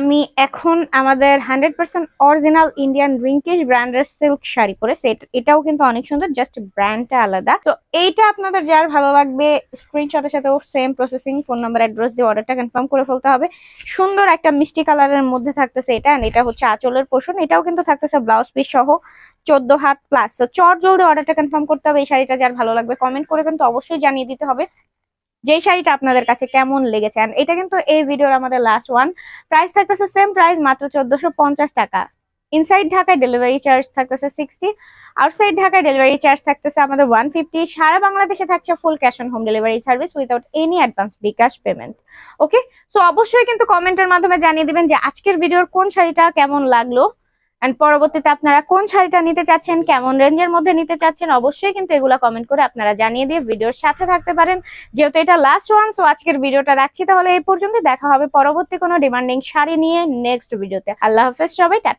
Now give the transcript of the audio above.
আমি এখন আমাদের হান্ড্রেড পার্সেন্ট অরিজিনাল ইন্ডিয়ান রিঙ্কিশ ব্র্যান্ডের সিল্ক শাড়ি পরেছি। এট- এটাও কিন্তু অনেক সুন্দর জাস্ট ব্র্যান্ডটা আলাদা। তো এইটা আপনাদের যার ভালো লাগবে স্ক্রিনশটের সাথেও same processing phone number address দিয়ে অর্ডারটা কনফার্ম করে ফেলতে হবে। সুন্দর একটা মিষ্টি কালারের মধ্যে থাকতেছে এটা এটা হচ্ছে আঁচলের পোষণ। এটাও কিন্তু থাকতেছে ব্লাউজ পিস সহ, চোদ্দ হাত প্লাস তো চট জলদি অর্ডারটা কনফার্ম করতে হবে, এই শাড়িটা যার ভালো লাগবে কমেন্ট করে কিন্তু অবশ্যই জানিয়ে দিতে হবে। যেই শাড়িটা আপনাদের কাছে কেমন লেগেছে? এটা কিন্তু এই ভিডিওর আমাদের লাস্ট ওয়ান প্রাইস থাকতেছে সেম প্রাইস মাত্র চোদ্দশো টাকা। ইনসাইড ঢাকায় ডেলিভারি চার্জ থাকতেছে সিক্সটি আউটসাইড ঢাকায় ডেলিভারি চার্জ থাকতেছে আমাদের ওয়ান ফিফটি সারা বাংলাদেশে থাকছে full cash on home delivery service without any advance bKash payment okay so অবশ্যই কিন্তু কমেন্টের মাধ্যমে জানিয়ে দিবেন যে আজকের ভিডিওর কোন শাড়িটা কেমন লাগল। এন্ড পরবর্তীতে আপনারা কোন শাড়িটা নিতে চাচ্ছেন, কেমন রেঞ্জের মধ্যে নিতে চাচ্ছেন, অবশ্যই কিন্তু এগুলা কমেন্ট করে আপনারা জানিয়ে দিয়ে ভিডিওর সাথে থাকতে পারেন। যেহেতু এটা লাস্ট ওয়ান সো আজকের ভিডিওটা রাখছি, তাহলে এই পর্যন্ত দেখা হবে পরবর্তী কোনো ডিমান্ডিং শাড়ি নিয়ে নেক্সট ভিডিওতে আল্লাহ হাফেজ সবাই, টাটা।